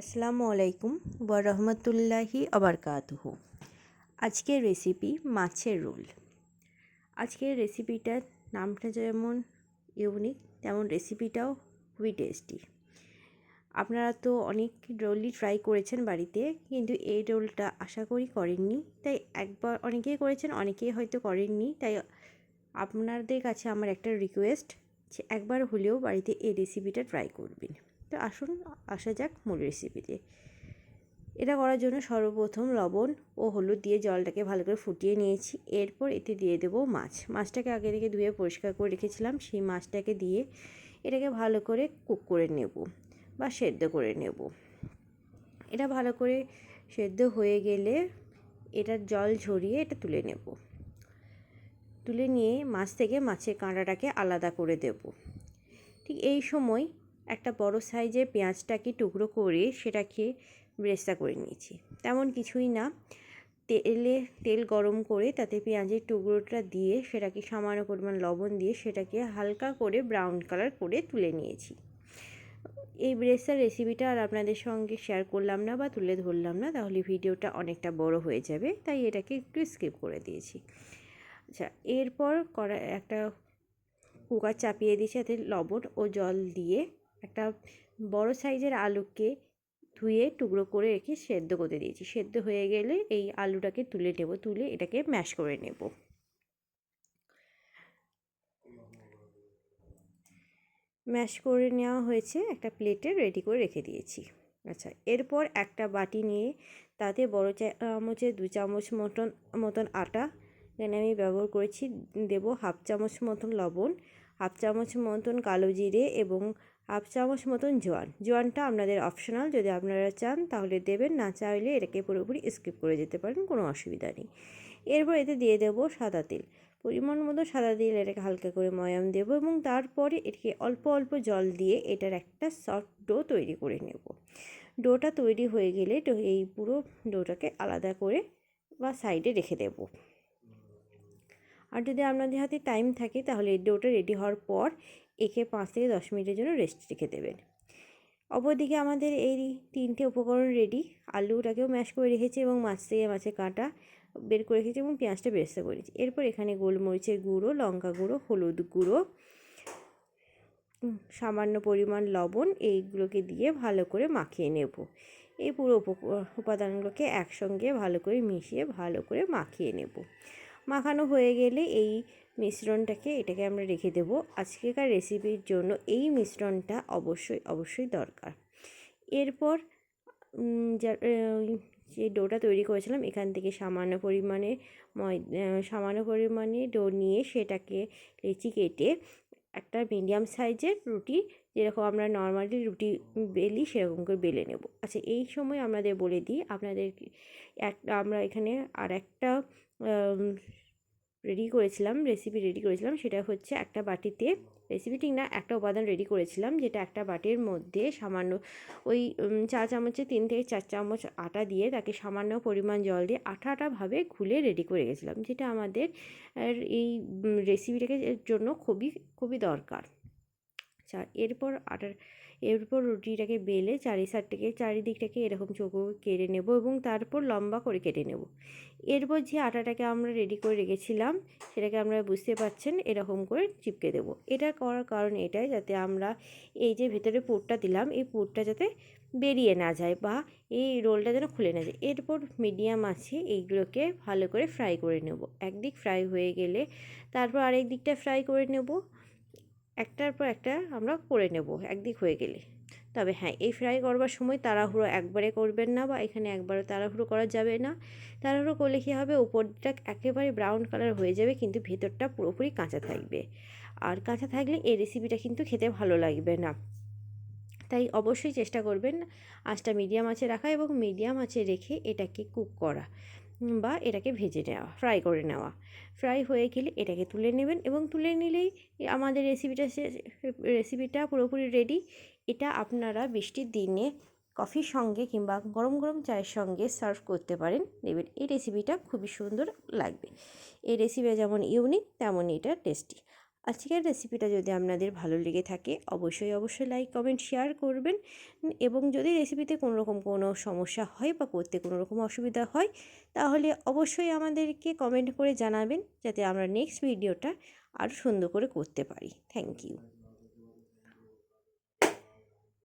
আসসালামু আলাইকুম ওয়া রহমতুল্লাহি আবরকাতুহু আজকের রেসিপি মাছের রোল। আজকের রেসিপিটার নামটা যেমন ইউনিক তেমন রেসিপিটাও খুবই টেস্টি আপনারা তো অনেক রোলই ট্রাই করেছেন বাড়িতে, কিন্তু এই রোলটা আশা করি করেননি। তাই একবার অনেকেই করেছেন, অনেকেই হয়তো করেননি। তাই আপনাদের কাছে আমার একটা রিকোয়েস্ট যে একবার হলেও বাড়িতে এই রেসিপিটা ট্রাই করবেন। তো আসুন, আসা যাক মূল রেসিপিতে এটা করার জন্য সর্বপ্রথম লবণ ও হলুদ দিয়ে জলটাকে ভালো করে ফুটিয়ে নিয়েছি। এরপর এতে দিয়ে দেবো মাছ। মাছটাকে আগে থেকে ধুয়ে পরিষ্কার করে রেখেছিলাম। সেই মাছটাকে দিয়ে এটাকে ভালো করে কুক করে নেব বা সেদ্ধ করে নেব। এটা ভালো করে সেদ্ধ হয়ে গেলে এটার জল ঝরিয়ে এটা তুলে নেব। তুলে নিয়ে মাছ থেকে মাছের কাঁটাটাকে আলাদা করে দেব। ঠিক এই সময় একটা বড় সাইজের পেঁয়াজটাকে টুকরো করে সেটাকে ব্রেস্তা করে নিয়েছি। তেমন কিছুই না। তেলে তেল গরম করে তাতে পেঁয়াজের টুকরোটা দিয়ে সেটাকে সামান্য পরিমাণ লবণ দিয়ে সেটাকে হালকা করে ব্রাউন কালার করে তুলে নিয়েছি। এই ব্রেস্তার রেসিপিটা আর আপনাদের সঙ্গে শেয়ার করলাম না বা তুলে ধরলাম না, তাহলে ভিডিওটা অনেকটা বড় হয়ে যাবে, তাই এটাকে একটু স্কিপ করে দিয়েছি। আচ্ছা এরপর করা একটা কুকার চাপিয়ে দিয়েছি এতে লবণ ও জল দিয়ে একটা বড় সাইজের আলুকে ধুয়ে টুকরো করে রেখে সেদ্ধ করতে দিয়েছি। সেদ্ধ হয়ে গেলে এই আলুটাকে তুলে নেব, তুলে এটাকে ম্যাশ করে নেব। ম্যাশ করে নেওয়া হয়েছে, একটা প্লেটে রেডি করে রেখে দিয়েছি। আচ্ছা এরপর একটা বাটি নিয়ে তাতে বড় চামচে দু চামচ মতন মতন আটা এখানে আমি ব্যবহার করেছি, দেব হাফ চামচ মতন লবণ, হাফ চামচ মতন কালো জিরে এবং হাফ চামচ মতন জোয়ান। জোয়ানটা আপনাদের অপশনাল যদি আপনারা চান তাহলে দেবেন, না চাইলে এটাকে পুরোপুরি স্কিপ করে যেতে পারেন, কোনো অসুবিধা নেই। এরপর এতে দিয়ে দেবো সাদা তেল। পরিমাণ মতো সাদা তেল এটাকে হালকা করে ময়াম দেবো এবং তারপরে এটাকে অল্প অল্প জল দিয়ে এটার একটা সফট ডো তৈরি করে নেব। ডোটা তৈরি হয়ে গেলে এই পুরো ডোটাকে আলাদা করে বা সাইডে রেখে দেবো। আর যদি আপনাদের হাতে টাইম থাকে তাহলে এই ডোটা রেডি হওয়ার পর একে পাঁচ থেকে দশ মিনিটের জন্য রেস্ট রেখে দেবেন। অপরদিকে আমাদের এই তিনটে উপকরণ রেডি আলুটাকেও ম্যাশ করে রেখেছি এবং মাছ থেকে মাছের কাঁটা বের করে রেখেছি এবং পেঁয়াজটা বেরেস্তা করেছি এরপর এখানে গোলমরিচের গুঁড়ো, লঙ্কা গুঁড়ো, হলুদ গুঁড়ো সামান্য পরিমাণ লবণ এইগুলোকে দিয়ে ভালো করে মাখিয়ে নেব। এই পুরো উপাদানগুলোকে একসঙ্গে ভালো করে মিশিয়ে ভালো করে মাখিয়ে নেব। মাখানো হয়ে গেলে এই মিশ্রণটাকে এটাকে আমরা রেখে দেবো। আজকেকার রেসিপির জন্য এই মিশ্রণটা অবশ্যই অবশ্যই দরকার। এরপর যে ডোটা তৈরি করেছিলাম, এখান থেকে সামান্য পরিমাণে সামান্য পরিমাণে ডো নিয়ে সেটাকে লেচি কেটে একটা মিডিয়াম সাইজের রুটি, যেরকম আমরা নর্মালি রুটি বেলি সেরকম করে বেলে নেব। আচ্ছা এই সময় আমাদের বলে দিই, আপনাদের এক, আমরা এখানে আর একটা রেডি করেছিলাম রেসিপি রেডি করেছিলাম, সেটা হচ্ছে একটা বাটিতে রেসিপি ঠিক না, একটা উপাদান রেডি করেছিলাম, যেটা একটা বাটির মধ্যে সামান্য ওই চা চামচে তিন থেকে চার চামচ আটা দিয়ে তাকে সামান্য পরিমাণ জল দিয়ে আটা আটাভাবে খুলে রেডি করে গেছিলাম যেটা আমাদের এই রেসিপিটাকে জন্য খুবই খুবই দরকার। আচ্ছা এরপর আটার, এরপর রুটিটাকে বেলে চারি সাইডটাকে, চারিদিকটাকে এরকম চৌকো কেটে নেব এবং তারপর লম্বা করে কেটে নেব। এরপর যে আটাটাকে আমরা রেডি করে রেখেছিলাম, সেটাকে আমরা বুঝতে পাচ্ছেন এরকম করে চিপকে দেবো। এটা করার কারণ এটাই যাতে আমরা এই যে ভেতরে পুরটা দিলাম, এই পুরটা যাতে বেরিয়ে না যায় বা এই রোলটা যেন খুলে না যায়। এরপর মিডিয়াম আছে, এইগুলোকে ভালো করে ফ্রাই করে নেব। একদিক ফ্রাই হয়ে গেলে তারপর আরেক দিকটা ফ্রাই করে নেব। একটার পর একটা আমরা করে নেব, একদিক হয়ে গেলে। তবে হ্যাঁ এই ফ্রাই করবার সময় তাড়াহুড়ো একবারে করবেন না বা এখানে একবারে তাড়াহুড়ো করা যাবে না। তাড়াহুড়ো করলে কী হবে? উপরটা একেবারে ব্রাউন কালার হয়ে যাবে, কিন্তু ভেতরটা পুরোপুরি কাঁচা থাকবে। আর কাঁচা থাকলে এই রেসিপিটা কিন্তু খেতে ভালো লাগবে না। তাই অবশ্যই চেষ্টা করবেন আঁচটা মিডিয়াম আঁচে রাখা এবং মিডিয়াম আঁচে রেখে এটাকে কুক করা। বা এটাকে ভেজে নেওয়া ফ্রাই করে নেওয়া। ফ্রাই হয়ে গেলে এটাকে তুলে নেবেন এবং তুলে নিলেই আমাদের রেসিপিটা রেসিপিটা পুরোপুরি রেডি এটা আপনারা বৃষ্টির দিনে কফির সঙ্গে কিংবা গরম গরম চায়ের সঙ্গে সার্ভ করতে পারেন। দেবেন এই রেসিপিটা খুবই সুন্দর লাগবে। এই রেসিপিটা যেমন ইউনিক তেমনই এটা টেস্টি আজকের রেসিপিটা যদি আপনাদের ভালো লেগে থাকে, অবশ্যই অবশ্যই লাইক কমেন্ট শেয়ার করবেন। এবং যদি রেসিপিতে কোনো রকম কোনো সমস্যা হয় বা করতে কোনো রকম অসুবিধা হয়, তাহলে অবশ্যই আমাদেরকে কমেন্ট করে জানাবেন, যাতে আমরা নেক্সট ভিডিওটা আরও সুন্দর করে করতে পারি। Thank you